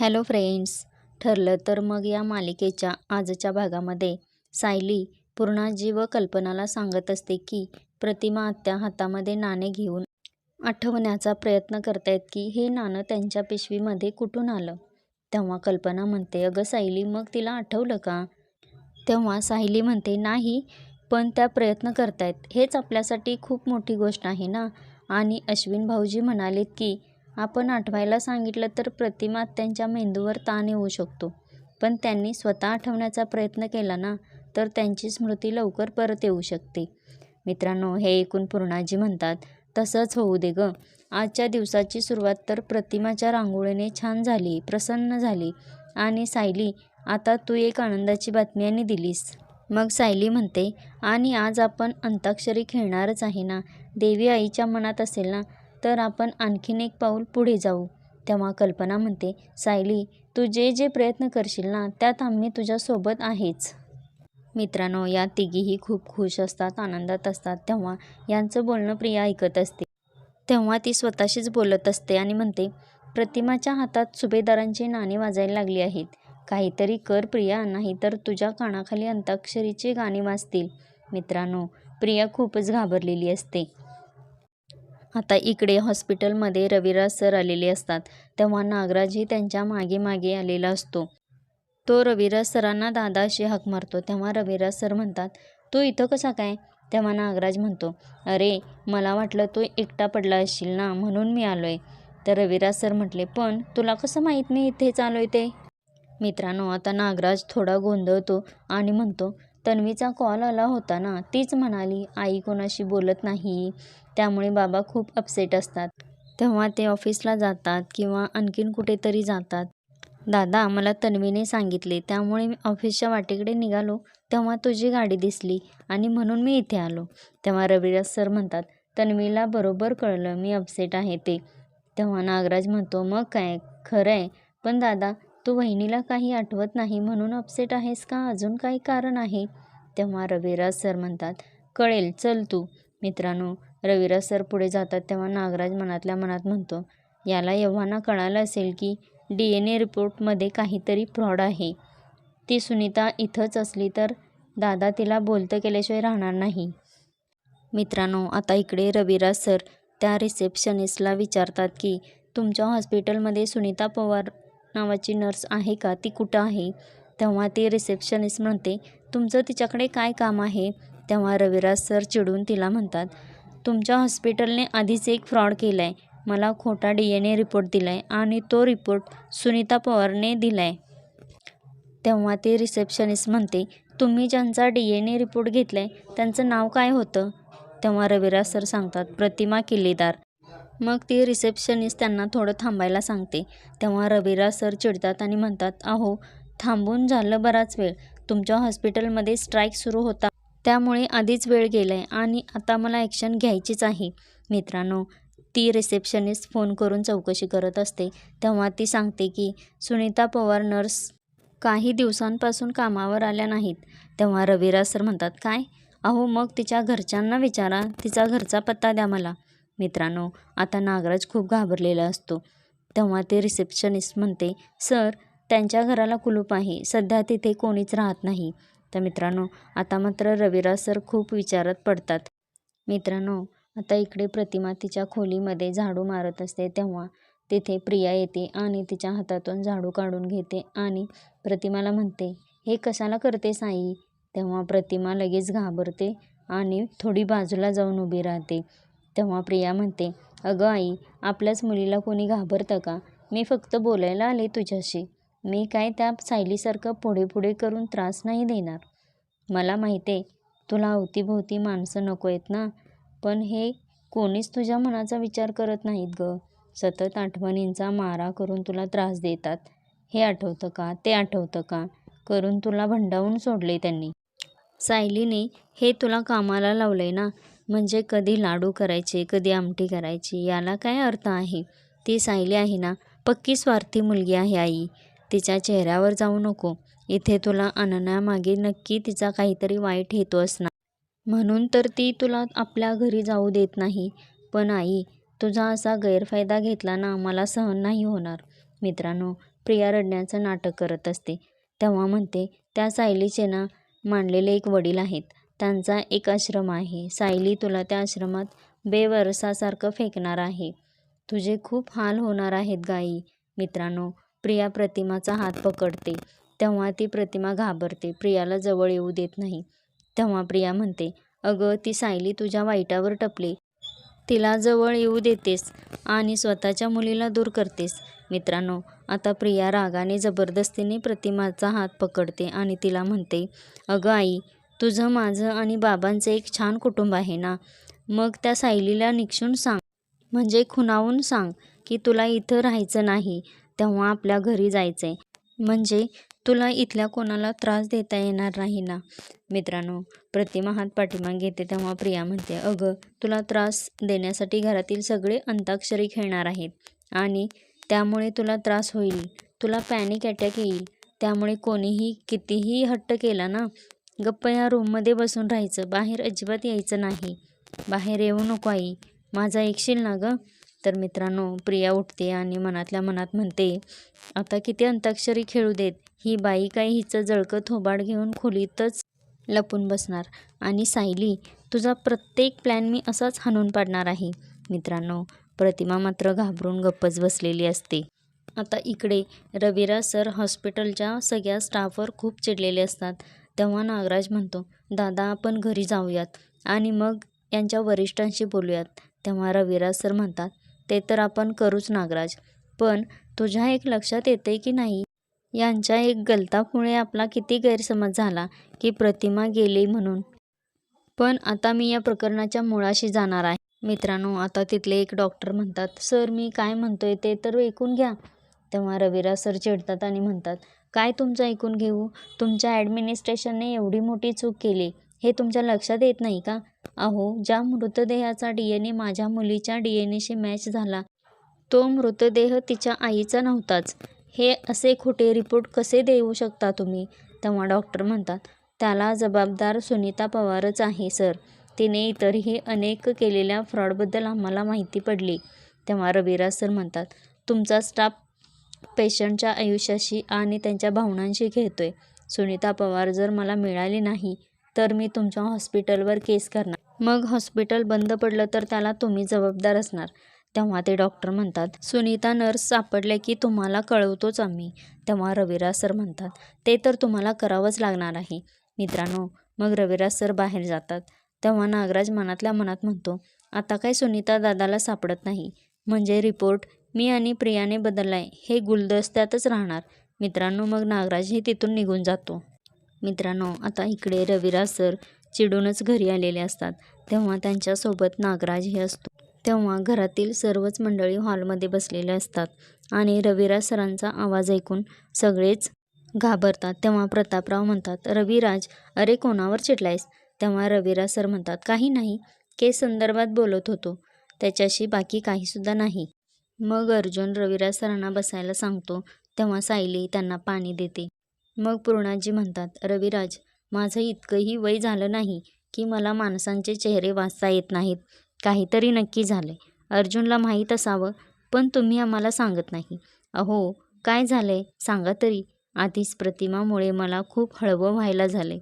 Hello friends ठरलं तर मग या मालिकेच्या आजच्या भागामध्ये. सायली पूर्णाजी व कल्पनाला सांगत असते की प्रतिमा आत्या हातामध्ये नाणे घेऊन आठवण्याचा प्रयत्न करतायत की हे नाणं त्यांच्या पिशवीमध्ये कुठून आलं? तेव्हा कल्पना म्हणते अगं सायली मग तिला आठवलं का? तेव्हा सायली म्हणते नाही पण त्या प्रयत्न करतायत. हेच आपल्यासाठी खूप मोठी गोष्ट आहे ना? आणि अश्विन भाऊजी म्हणालेत की आपण आठवायला सांगितलं तर प्रतिमा त्यांच्या मेंदूवर ताण येऊ शकतो. पण त्यांनी स्वतः आठवण्याचा प्रयत्न केला ना तर त्यांची स्मृती लवकर परत येऊ शकते. मित्रांनो हे ऐकून पूर्णाजी म्हणतात तसंच होऊ दे गं. आजच्या दिवसाची सुरुवात तर प्रतिमाच्या रांगोळीने छान झाली प्रसन्न झाली. आणि सायली आता तू एक आनंदाची बातमी आणि दिलीस. मग सायली म्हणते आणि आज आपण अंताक्षरी खेळणारच आहे ना. देवी आईच्या मनात असेल ना तर आपण आणखीन एक पाऊल पुढे जाऊ. तेव्हा कल्पना म्हणते सायली तू जे जे प्रयत्न करशील ना त्यात आम्ही तुझ्यासोबत आहेच. मित्रांनो या तिघीही खूप खुश असतात आनंदात असतात तेव्हा यांचं बोलणं प्रिया ऐकत असते. तेव्हा ती स्वतःशीच बोलत असते आणि म्हणते प्रतिमाच्या हातात सुभेदारांची नाणी वाजायला लागली आहेत. काहीतरी कर प्रिया नाहीतर तुझ्या कानाखाली अंताक्षरीची गाणी वाजतील. मित्रांनो प्रिया खूपच घाबरलेली असते. आता इकडे हॉस्पिटलमध्ये रविराज सर आलेले असतात. तेव्हा नागराजही त्यांच्या मागे मागे आलेला असतो. तो रविराज सरांना दादा अशी हाक मारतो. तेव्हा रविराज सर म्हणतात तू इथं कसा काय? तेव्हा नागराज म्हणतो अरे मला वाटलं तू एकटा पडला असशील ना म्हणून मी आलोय. तर रविराज सर म्हटले पण तुला कसं माहीत मी इथेच आहे ते? मित्रांनो आता नागराज थोडा गोंधळतो आणि म्हणतो तन्वीचा कॉल आला होता ना तीच म्हणाली आई कोणाशी बोलत नाही. त्यामुळे बाबा खूप अपसेट असतात. तेव्हा ते ऑफिसला जातात किंवा आणखीन कुठेतरी जातात. दादा मला तन्वीने सांगितले त्यामुळे मी ऑफिसच्या वाटेकडे निघालो. तेव्हा तुझी गाडी दिसली आणि म्हणून मी इथे आलो. तेव्हा रविराज सर म्हणतात तन्वीला बरोबर कळलं मी अपसेट आहे ते. तेव्हा नागराज म्हणतो मग काय खरं आहे. पण दादा तू वहिनीला काही आठवत नाही म्हणून अपसेट आहेस का? अजून काही कारण आहे? तेव्हा रविराज सर म्हणतात कळेल चल तू. मित्रांनो रविराज सर पुढे जातात तेव्हा नागराज मनातल्या मनात म्हणतो याला एव्हाना कळालं असेल की डी एन ए रिपोर्टमध्ये काहीतरी फ्रॉड आहे. ती सुनीता इथंच असली तर दादा तिला बोलतं केल्याशिवाय राहणार नाही. मित्रांनो आता इकडे रविराज सर त्या रिसेप्शनिस्टला विचारतात की तुमच्या हॉस्पिटलमध्ये सुनीता पवार नावाची नर्स आहे का? ती कुठं आहे? तेव्हा ती रिसेप्शनिस्ट म्हणते तुमचं तिच्याकडे काय काम आहे? तेव्हा रविराज सर चिडून तिला म्हणतात तुमच्या हॉस्पिटलने आधीच एक फ्रॉड केला आहे मला खोटा डी एन ए रिपोर्ट दिला आहे आणि तो रिपोर्ट सुनीता पवारने दिला आहे तेव्हा ती रिसेप्शनिस्ट म्हणते तुम्ही ज्यांचा डी एन ए रिपोर्ट घेतला आहे त्यांचं नाव काय होतं? तेव्हा रविराज सर सांगतात प्रतिमा किल्लेदार. मग ती रिसेप्शनिस्ट त्यांना थोडं थांबायला सांगते. तेव्हा रविराज सर चिडतात आणि म्हणतात अहो थांबून झालं बराच वेळ. तुमच्या हॉस्पिटलमध्ये स्ट्राईक सुरू होता. त्यामुळे आधीच वेळ गेला आहे आणि आता मला ॲक्शन घ्यायचीच आहे. मित्रांनो ती रिसेप्शनिस्ट फोन करून चौकशी करत असते. तेव्हा ती सांगते की सुनीता पवार नर्स काही दिवसांपासून कामावर आल्या नाहीत. तेव्हा रविरा सर म्हणतात काय? अहो मग तिच्या घरच्यांना विचारा. तिचा घरचा पत्ता द्या मला. मित्रांनो आता नागराज खूप घाबरलेला असतो. तेव्हा ते रिसेप्शनिस्ट म्हणते सर त्यांच्या घराला कुलूप आहे. सध्या तिथे कोणीच राहत नाही. तर मित्रांनो आता मात्र रविराज सर खूप विचारात पडतात. मित्रांनो आता इकडे प्रतिमा तिच्या खोलीमध्ये झाडू मारत असते तेव्हा तिथे प्रिया येते आणि तिच्या हातातून झाडू काढून घेते आणि प्रतिमाला म्हणते हे कशाला करतेस आई तेव्हा प्रतिमा लगेच घाबरते आणि थोडी बाजूला जाऊन उभी राहते. तेव्हा प्रिया म्हणते अगं आई आपल्याच मुलीला कोणी घाबरतं का? मी फक्त बोलायला आले तुझ्याशी. मी काय त्या सायलीसारखं पुढे पुढे करून त्रास नाही देणार? मला माहिती आहे तुला अवतीभोवती माणसं नको आहेत ना. पण हे कोणीच तुझ्या मनाचा विचार करत नाहीत गं. सतत आठवणींचा मारा करून तुला त्रास देतात. हे आठवतं का? ते आठवतं का? करून तुला भंडावून सोडले त्यांनी. सायलीने हे तुला कामाला लावलं आहे ना? म्हणजे कधी लाडू करायचे कधी आमटी करायची याला काय अर्थ आहे? ती सायली आहे ना? पक्की स्वार्थी मुलगी आहे आई. तिच्या चेहऱ्यावर जाऊ नको. इथे तुला आणण्यामागे नक्की तिचा काहीतरी वाईट हेतू असणार. म्हणून तर ती तुला आपल्या घरी जाऊ देत नाही. पण आई तुझा असा गैरफायदा घेतला ना मला सहन नाही होणार. मित्रांनो प्रिया रडण्याचं नाटक करत असते. तेव्हा म्हणते त्या सायलीचे ना मानलेले एक वडील आहेत. त्यांचा एक आश्रम आहे. सायली तुला त्या आश्रमात बेवरसासारखं फेकणार आहे. तुझे खूप हाल होणार आहेत गाई. मित्रांनो प्रिया प्रतिमाचा हात पकडते. तेव्हा ती प्रतिमा घाबरते. प्रियाला जवळ येऊ देत नाही. तेव्हा प्रिया म्हणते अगं ती सायली तुझ्या वाईटावर टपली. तिला जवळ येऊ देतेस आणि स्वतःच्या मुलीला दूर करतेस. मित्रांनो आता प्रिया रागाने जबरदस्तीने प्रतिमाचा हात पकडते आणि तिला म्हणते अगं आई तुझं माझं आणि बाबांचं एक छान कुटुंब आहे ना? मग त्या सायलीला निक्षून सांग. म्हणजे खुणावून सांग की तुला इथं राहायचं नाही. तेव्हा आपल्या घरी जायचंय. म्हणजे तुला इथल्या कोणाला त्रास देता येणार नाही ना? मित्रांनो प्रतिमा हात पाठीमाग घेते तेव्हा प्रिया म्हणते अगं तुला त्रास देण्यासाठी घरातील सगळे अंताक्षरी खेळणार आहेत आणि त्यामुळे तुला त्रास होईल. तुला पॅनिक अटॅक येईल. त्यामुळे कोणीही कितीही हट्ट केला ना गप्प या रूममध्ये बसून राहायचं. बाहेर अजिबात यायचं नाही. बाहेर येऊ नको आई. माझा ऐकशील ना गं? तर मित्रांनो प्रिया उठते आणि मनातल्या मनात म्हणते आता किती अंताक्षरी खेळू देत. ही बाई काय हिचं जळकं थोबाड घेऊन खोलीतच लपून बसणार. आणि सायली तुझा प्रत्येक प्लॅन मी असाच हाणून पाडणार आहे मित्रांनो प्रतिमा मात्र घाबरून गप्पच बसलेली असते. आता इकडे रविराज सर हॉस्पिटलच्या सगळ्या स्टाफवर खूप चिडलेले असतात. तेव्हा नागराज म्हणतो दादा आपण घरी जाऊयात. आणि मग यांच्या वरिष्ठांशी बोलूयात. तेव्हा रविराज सर म्हणतात ते तर आपण करूच नागराज. पण तुझ्या एक लक्षात येते की नाही? यांच्या एक गलतामुळे आपला किती गैरसमज झाला की प्रतिमा गेली म्हणून. पण आता मी या प्रकरणाच्या मुळाशी जाणार आहे. मित्रांनो आता तिथले एक डॉक्टर म्हणतात सर मी काय म्हणतोय ते तर ऐकून घ्या. तेव्हा रविराज सर चिडतात आणि म्हणतात काय तुमचं ऐकून घेऊ? तुमच्या ॲडमिनिस्ट्रेशनने एवढी मोठी चूक केली. हे तुमच्या लक्षात येत नाही का? अहो ज्या मृतदेहाचा डी एन ए माझ्या मुलीच्या डी एन एशी मॅच झाला तो मृतदेह तिच्या आईचा नव्हताच. हे असे खोटे रिपोर्ट कसे देऊ शकता तुम्ही? तेव्हा डॉक्टर म्हणतात त्याला जबाबदार सुनीता पवारच आहे सर तिने इतरही अनेक केलेल्या फ्रॉडबद्दल आम्हाला माहिती पडली. तेव्हा रविराज सर म्हणतात तुमचा स्टाफ पेशंटच्या आयुष्याशी आणि त्यांच्या भावनांशी खेळतोय. सुनीता पवार जर मला मिळाली नाही तर मी तुमच्या हॉस्पिटलवर केस करणार. मग हॉस्पिटल बंद पडलं तर त्याला तुम्ही जबाबदार असणार. तेव्हा ते डॉक्टर म्हणतात सुनीता नर्स सापडले की तुम्हाला कळवतोच आम्ही. तेव्हा रविराज सर म्हणतात ते तर तुम्हाला करावंच लागणार आहे. मित्रांनो मग रविराज सर बाहेर जातात. तेव्हा नागराज मनातल्या मनात म्हणतो आता काय सुनीता दादाला सापडत नाही. म्हणजे रिपोर्ट मी आणि प्रियाने बदललाय. हे गुलदस्त्यातच राहणार. मित्रांनो मग नागराजही तिथून निघून जातो. मित्रांनो आता इकडे रविराज सर चिडूनच घरी आलेले असतात. तेव्हा त्यांच्यासोबत नागराजही असतो. तेव्हा घरातील सर्वच मंडळी हॉलमध्ये बसलेले असतात आणि रविराज सरांचा आवाज ऐकून सगळेच घाबरतात. तेव्हा प्रतापराव म्हणतात रविराज अरे कोणावर चिडलायस? तेव्हा रविराज सर म्हणतात काही नाही केस संदर्भात बोलत होतो. त्याच्याशी बाकी काहीसुद्धा नाही. मग अर्जुन रविराज सरांना बसायला सांगतो. तेव्हा सायली त्यांना पाणी देते. मग पूर्णाजी म्हणतात रविराज माझं इतकंही वय झालं नाही की मला माणसांचे चेहरे वाचता येत नाहीत. काहीतरी नक्की झालं अर्जुनला माहीत असावं पण तुम्ही आम्हाला सांगत नाही. अहो काय झालंय? सांगा तरी. आधीच प्रतिमामुळे मला खूप हळवं व्हायला झाले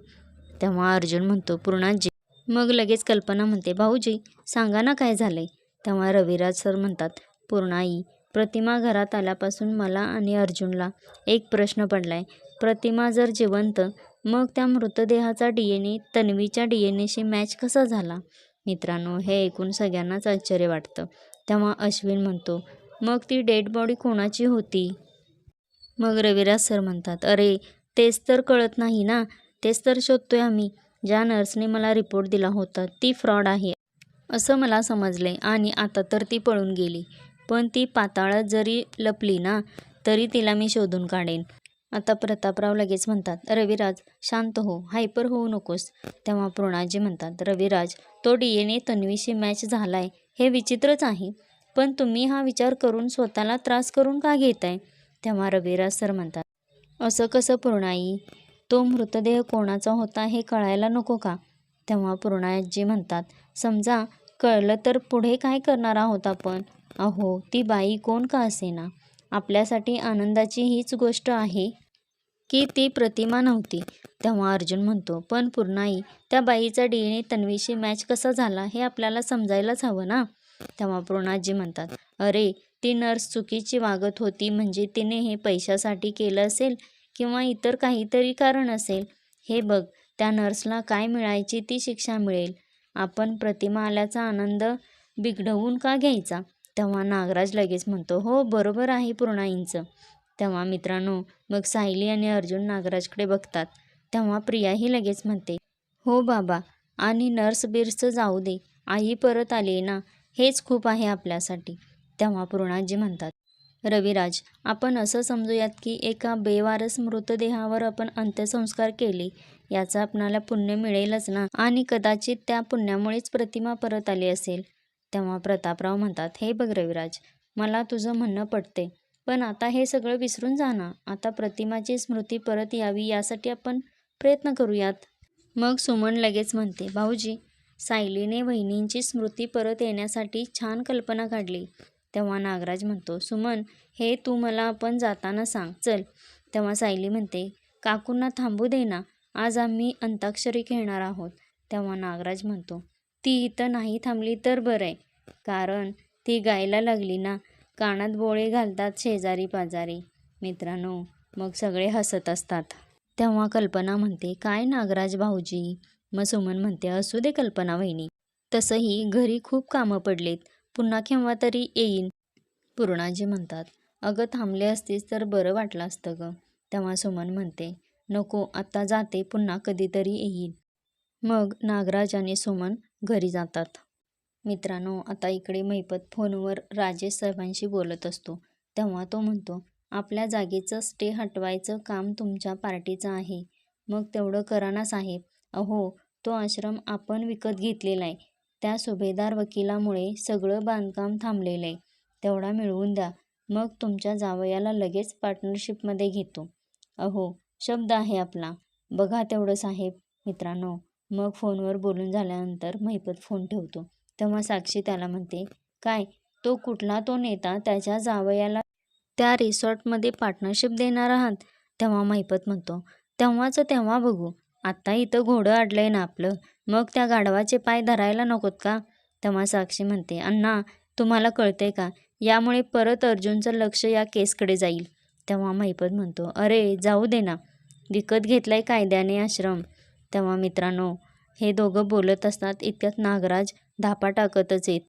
तेव्हा अर्जुन म्हणतो पूर्णाजी. मग लगेच कल्पना म्हणते भाऊजी सांगा ना काय झालंय. तेव्हा रविराज सर म्हणतात पूर्णाई प्रतिमा घरात आल्यापासून मला आणि अर्जुनला एक प्रश्न पडलाय. प्रतिमा जर जिवंत मग त्या मृतदेहाचा डी एन ए तन्वीच्या डी एन एशी मॅच कसा झाला? मित्रांनो हे ऐकून सगळ्यांनाच आश्चर्य वाटतं. तेव्हा अश्विन म्हणतो मग ती डेड बॉडी कोणाची होती? मग रविराज सर म्हणतात अरे तेच तर कळत नाही ना. तेच तर शोधतोय आम्ही. ज्या नर्सने मला रिपोर्ट दिला होता ती फ्रॉड आहे. असं मला समजले आणि आता तर ती पळून गेली. पण ती पाताळात जरी लपली ना तरी तिला मी शोधून काढेन. आता प्रतापराव लगेच म्हणतात रविराज शांत हो हायपर होऊ नकोस. तेव्हा पूर्णाजी म्हणतात रविराज तो डी एन ए तन्वीशी मॅच झालाय हे विचित्रच आहे. पण तुम्ही हा विचार करून स्वतःला त्रास करून का घेताय? तेव्हा रविराज सर म्हणतात असं कसं पूर्णाई? तो मृतदेह कोणाचा होता हे कळायला नको का? तेव्हा पूर्णाजी म्हणतात समजा कळलं तर पुढे काय करणार आहोत आपण? अहो ती बाई कोण का असेना? आपल्यासाठी आनंदाची हीच गोष्ट आहे की ती प्रतिमा नव्हती. तेव्हा अर्जुन म्हणतो पण पूर्णाई त्या बाईचा डी एन ए तन्वीशी मॅच कसा झाला हे आपल्याला समजायलाच हवं ना? तेव्हा पूर्णाजी म्हणतात अरे ती नर्स चुकीची वागत होती म्हणजे तिने हे पैशासाठी केलं असेल किंवा इतर काहीतरी कारण असेल? हे बघ त्या नर्सला काय मिळायची ती शिक्षा मिळेल. आपण प्रतिमा आल्याचा आनंद बिघडवून का घ्यायचा? तेव्हा नागराज लगेच म्हणतो हो बरोबर आहे पूर्णाईंचं. तेव्हा मित्रांनो मग सायली आणि अर्जुन नागराजकडे बघतात. तेव्हा प्रियाही लगेच म्हणते हो बाबा आणि नर्स बिर्सचं जाऊ दे. आई परत आली ना हेच खूप आहे आपल्यासाठी. तेव्हा पूर्णाजी म्हणतात रविराज आपण असं समजूयात की एका बेवारस मृतदेहावर आपण अंत्यसंस्कार केले याचं आपणाला पुण्य मिळेलच ना? आणि कदाचित त्या पुण्यामुळेच प्रतिमा परत आली असेल. तेव्हा प्रतापराव म्हणतात हे बघ रविराज मला तुझं म्हणणं पटते पण आता हे सगळं विसरून जा ना. आता प्रतिमाची स्मृती परत यावी यासाठी आपण प्रयत्न करूयात. मग सुमन लगेच म्हणते भाऊजी सायलीने वहिनींची स्मृती परत येण्यासाठी छान कल्पना काढली. तेव्हा नागराज म्हणतो सुमन हे तू मला आपण जाताना सांग चल. तेव्हा सायली म्हणते काकूंना थांबू दे ना आज आम्ही अंताक्षरी खेळणार आहोत. तेव्हा नागराज म्हणतो ती इथं नाही थांबली तर बरं आहे कारण ती गायला लागली ना कानात बोळे घालतात शेजारी पाजारी. मित्रांनो मग सगळे हसत असतात. तेव्हा कल्पना म्हणते काय नागराज भाऊजी? मग सुमन म्हणते असू दे कल्पना वहिनी. तसंही घरी खूप कामं पडलेत. पुन्हा केव्हा तरी येईन. पूर्णाजी म्हणतात अगं थांबले असतीस तर बरं वाटलं असतं गं. तेव्हा सुमन म्हणते नको आत्ता जाते पुन्हा कधीतरी येईल मग नागराज आणि सुमन घरी जातात. मित्रांनो आता इकडे मैपत फोनवर राजेश साहेबांशी बोलत असतो. तेव्हा तो म्हणतो आपल्या जागेचं स्टे हटवायचं काम तुमच्या पार्टीचं आहे. मग तेवढं करा ना साहेब. अहो तो आश्रम आपण विकत घेतलेला आहे. त्या सुभेदार वकिलामुळे सगळं बांधकाम थांबलेलं आहे. तेवढा मिळवून द्या. मग तुमच्या जावयाला लगेच पार्टनरशिपमध्ये घेतो. अहो शब्द आहे आपला. बघा तेवढं साहेब. मित्रांनो मग फोनवर बोलून झाल्यानंतर महिपत फोन ठेवतो. तेव्हा साक्षी त्याला म्हणते काय तो कुठला तो नेता त्याच्या जावयाला त्या रिसॉर्टमध्ये पार्टनरशिप देणार आहात? तेव्हा महिपत म्हणतो तेव्हाचं तेव्हा बघू. आत्ता इथं घोडं अडलंय ना आपलं. मग त्या गाढवाचे पाय धरायला नकोत का? तेव्हा साक्षी म्हणते अण्णा तुम्हाला कळतंय का? यामुळे परत अर्जुनचं लक्ष या केसकडे जाईल. तेव्हा महिपत म्हणतो अरे जाऊ दे ना. विकत घेतलाय कायद्याने आश्रम. तेव्हा मित्रांनो हे दोघं बोलत असतात इतक्यात नागराज धापा टाकतच येत.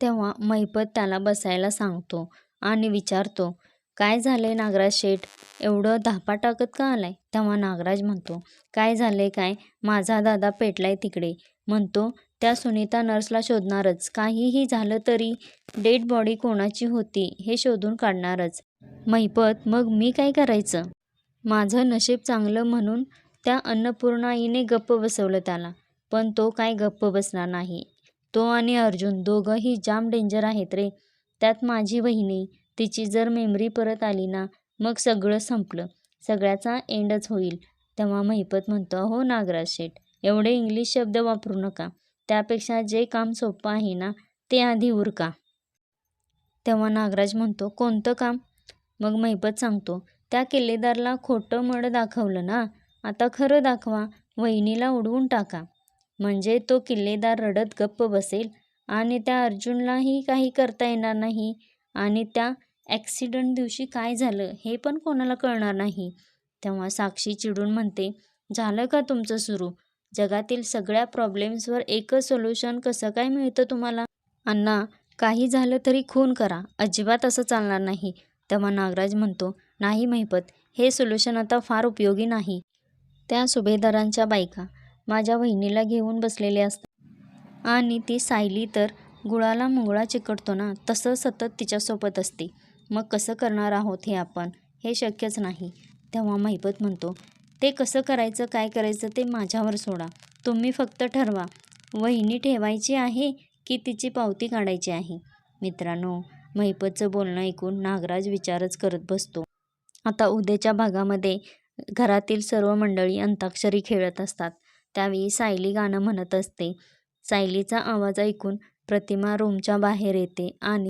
तेव्हा महिपत त्याला बसायला सांगतो आणि विचारतो काय झालंय नागराज शेठ? एवढं धापा टाकत का आलाय? तेव्हा नागराज म्हणतो काय झालंय काय? माझा दादा पेटलाय तिकडे. म्हणतो त्या सुनीता नर्सला शोधणारच. काहीही झालं तरी डेड बॉडी कोणाची होती हे शोधून काढणारच. महिपत मग मी काय करायचं? माझं नशीब चांगलं म्हणून त्या अन्नपूर्णाईने गप्प बसवलं त्याला. पण तो काय गप्प बसणार नाही. तो आणि अर्जुन दोघंही जाम डेंजर आहेत रे. त्यात माझी वहिनी तिची जर मेमरी परत आली ना मग सगळं संपलं. सगळ्याचा एंडच होईल. तेव्हा महिपत म्हणतो हो नागराज शेठ एवढे इंग्लिश शब्द वापरू नका. त्यापेक्षा जे काम सोपं आहे ना ते आधी उरका. तेव्हा नागराज म्हणतो कोणतं काम? मग महिपत सांगतो त्या किल्लेदारला खोटं मड दाखवलं ना आता खरं दाखवा वहिनीला उडवून टाका. म्हणजे तो किल्लेदार रडत गप्प बसेल आणि त्या अर्जुनलाही काही करता येणार नाही आणि त्या ॲक्सिडंट दिवशी काय झालं हे पण कोणाला कळणार नाही. तेव्हा साक्षी चिडून म्हणते झालं का तुमचं सुरू? जगातील सगळ्या प्रॉब्लेम्सवर एकच सोल्युशन कसं काय मिळतं तुम्हाला? अण्णा काही झालं तरी खून करा. अजिबात असं चालणार नाही. तेव्हा नागराज म्हणतो नाही महिपत हे सोल्युशन आता फार उपयोगी नाही. त्या सुभेदारांच्या बायका माझ्या वहिनीला घेऊन बसलेले असतात आणि ती सायली तर गुळाला मुंगळा चिकटतो ना तसं सतत तिच्यासोबत असते. मग कसं करणार आहोत हे आपण? हे शक्यच नाही. तेव्हा महिपत म्हणतो ते कसं करायचं काय करायचं ते माझ्यावर सोडा. तुम्ही फक्त ठरवा. वहिनी ठेवायची आहे की तिची पावती काढायची आहे? मित्रांनो महिपतचं बोलणं ऐकून नागराज विचारच करत बसतो. आता उद्याच्या भागामध्ये घरातील सर्व मंडळी अंताक्षरी खेळत असतात त्यावेळी सायली गाणं म्हणत असते सायलीचा आवाज ऐकून प्रतिमा रूमच्या बाहेर येते आणि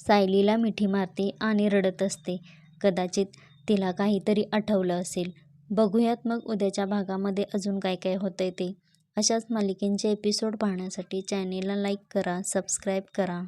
सायलीला मिठी मारते आणि रडत असते. कदाचित तिला काहीतरी आठवलं असेल. बघूयात मग उद्याच्या भागामध्ये अजून काय काय होतंय ते. अशाच मालिकेंचे एपिसोड पाहण्यासाठी चॅनेलला लाईक करा, सबस्क्राईब करा.